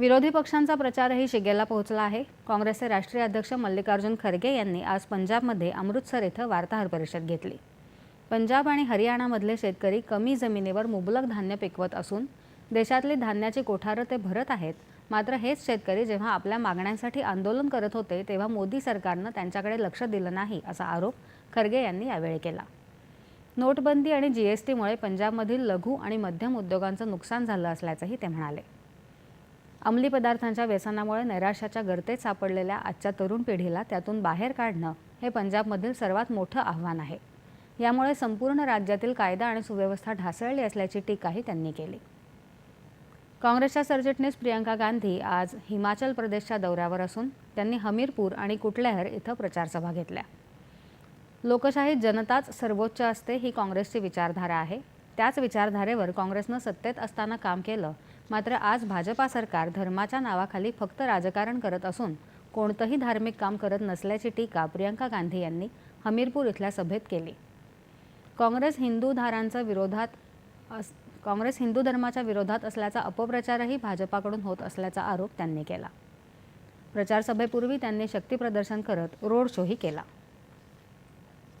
विरोधी पक्षांचा प्रचारही शिगेला पोहोचला आहे. काँग्रेसचे राष्ट्रीय अध्यक्ष मल्लिकार्जुन खरगे यांनी आज पंजाबमध्ये अमृतसर इथं वार्ताहर परिषद घेतली. पंजाब आणि हरियाणामधले शेतकरी कमी जमिनीवर मुबलक धान्य पिकवत असून देशातली धान्याची कोठारं ते भरत आहेत. मात्र हेच शेतकरी जेव्हा आपल्या मागण्यांसाठी आंदोलन करत होते तेव्हा मोदी सरकारनं त्यांच्याकडे लक्ष दिलं नाही असा आरोप खरगे यांनी यावेळी केला. नोटबंदी आणि जीएसटीमुळे पंजाबमधील लघु आणि मध्यम उद्योगांचं नुकसान झालं असल्याचंही ते म्हणाले. अंमली पदार्थांच्या व्यसनामुळे नैराश्याच्या गर्तेत सापडलेल्या आजच्या तरुण पिढीला त्यातून बाहेर काढणं हे पंजाबमधील सर्वात मोठं आव्हान आहे. यामुळे संपूर्ण राज्यातील कायदा आणि सुव्यवस्था ढासळली असल्याची टीकाही त्यांनी केली. काँग्रेसच्या सरचिटणीस प्रियंका गांधी आज हिमाचल प्रदेशच्या दौऱ्यावर असून त्यांनी हमीरपूर आणि कुटलेहर इथं प्रचारसभा घेतल्या. लोकशाहीत जनताच सर्वोच्च असते ही काँग्रेसची विचारधारा आहे. त्याच विचारधारेवर काँग्रेसनं सत्तेत असताना काम केलं मात्र आज भाजपा सरकार धर्माच्या नावाखाली फक्त राजकारण करत असून कोणतंही धार्मिक काम करत नसल्याची टीका प्रियंका गांधी यांनी हमीरपूर इथल्या सभेत केली. काँग्रेस हिंदू धारांचा विरोधात अस काँग्रेस हिंदू धर्माच्या विरोधात असल्याचा अपप्रचारही भाजपाकडून होत असल्याचा आरोप त्यांनी केला. प्रचारसभेपूर्वी त्यांनी शक्तीप्रदर्शन करत रोड शोही केला.